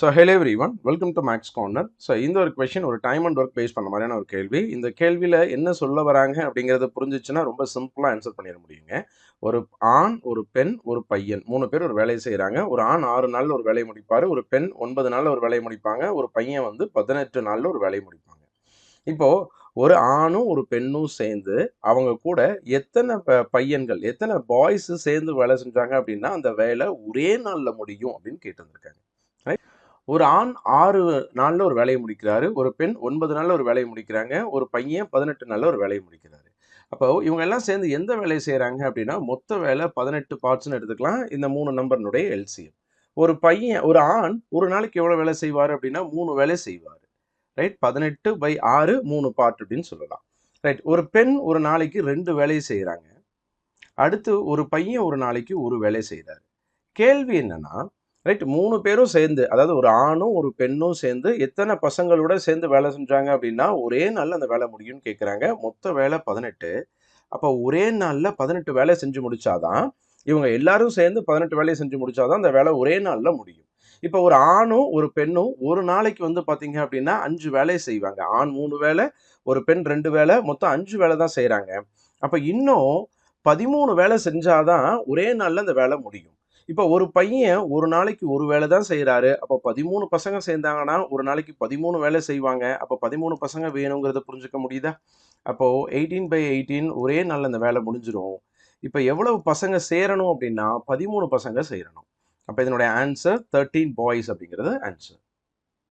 So hello every one welcome to maths corner so இந்த ஒரு question ஒரு time and work base பண்ண மாதிரியான ஒரு கேள்வி. இந்த கேள்வியில் என்ன சொல்ல வராங்க அப்படிங்கிறத புரிஞ்சிச்சுன்னா ரொம்ப சிம்பிளாக ஆன்சர் பண்ணிட முடியுங்க. ஒரு ஆண் ஒரு பெண் ஒரு பையன். மூணு பேர் ஒரு வேலையை செய்கிறாங்க ஒரு ஆண் ஆறு நாளில் ஒரு வேலையை முடிப்பார். ஒரு பெண் ஒன்பது நாளில் ஒரு வேலையை முடிப்பாங்க. ஒரு பையன் வந்து பதினெட்டு நாளில் ஒரு வேலையை முடிப்பாங்க. இப்போது ஒரு ஆணும் ஒரு பெண்ணும் சேர்ந்து அவங்க கூட எத்தனை ப- பையன்கள் எத்தனை பாய்ஸ் சேர்ந்து வேலை செஞ்சாங்க அப்படின்னா அந்த வேலை ஒரே நாளில் முடியும் அப்படின்னு கேட்டிருந்திருக்காங்க ரைட் ஒரு ஆண் ஆறு நாளில் ஒரு வேலையை முடிக்கிறாரு. ஒரு பெண் ஒன்பது நாளில் ஒரு வேலையை முடிக்கிறாங்க. ஒரு பையன் பதினெட்டு நாளில் ஒரு வேலையை முடிக்கிறாரு. அப்போ இவங்க எல்லாம் சேர்ந்து எந்த வேலையை செய்கிறாங்க அப்படின்னா மொத்த வேலை பதினெட்டு பார்ட்ஸ்னு எடுத்துக்கலாம். இந்த மூணு நம்பர்னுடைய எல்சிஎம் ஒரு பையன் ஒரு ஆண் ஒரு நாளைக்கு எவ்வளோ வேலை செய்வார் அப்படின்னா மூணு வேலை செய்வார். ரைட் பதினெட்டு பை ஆறு மூணு பார்ட் அப்படின்னு சொல்லலாம். ரைட் ஒரு பெண் ஒரு நாளைக்கு ரெண்டு வேலையை செய்கிறாங்க அடுத்து ஒரு பையன் ஒரு நாளைக்கு ஒரு வேலை செய்கிறாரு கேள்வி என்னன்னா ரைட்? மூணு பேரும் சேர்ந்து அதாவது ஒரு ஆணும் ஒரு பெண்ணும் சேர்ந்து எத்தனை பசங்களோட சேர்ந்து வேலை செஞ்சாங்க அப்படின்னா ஒரே நாளில் அந்த வேலை முடியும்னு கேட்குறாங்க மொத்த வேலை பதினெட்டு. அப்போ ஒரே நாளில் பதினெட்டு வேலை செஞ்சு முடிச்சாதான் இவங்க எல்லாரும் சேர்ந்து பதினெட்டு வேலையை செஞ்சு முடிச்சாதான் அந்த வேலை ஒரே நாளில் முடியும். இப்போ ஒரு ஆணும் ஒரு பெண்ணும் ஒரு நாளைக்கு வந்து பார்த்தீங்க அப்படின்னா அஞ்சு வேலையை செய்வாங்க. ஆண் மூணு வேலை ஒரு பெண் ரெண்டு வேலை மொத்தம் அஞ்சு வேலை தான் செய்கிறாங்க அப்போ இன்னும் பதிமூணு வேலை செஞ்சாதான் ஒரே நாளில் அந்த வேலை முடியும். இப்போ ஒரு பையன் ஒரு நாளைக்கு ஒரு வேலை தான் செய்கிறாரு அப்போ பதிமூணு பசங்க சேர்ந்தாங்கன்னா ஒரு நாளைக்கு பதிமூணு வேலை செய்வாங்க. அப்போ பதிமூணு பசங்க வேணுங்கிறத புரிஞ்சுக்க முடியுதா? அப்போது எயிட்டீன் பை எயிட்டீன் ஒரே நாளில் அந்த வேலை முடிஞ்சிடும் இப்போ எவ்வளவு பசங்க சேரணும் அப்படின்னா பதிமூணு பசங்க சேரணும். அப்போ இதனுடைய ஆன்சர் தேர்ட்டீன் பாய்ஸ் அப்படிங்கிறது ஆன்சர்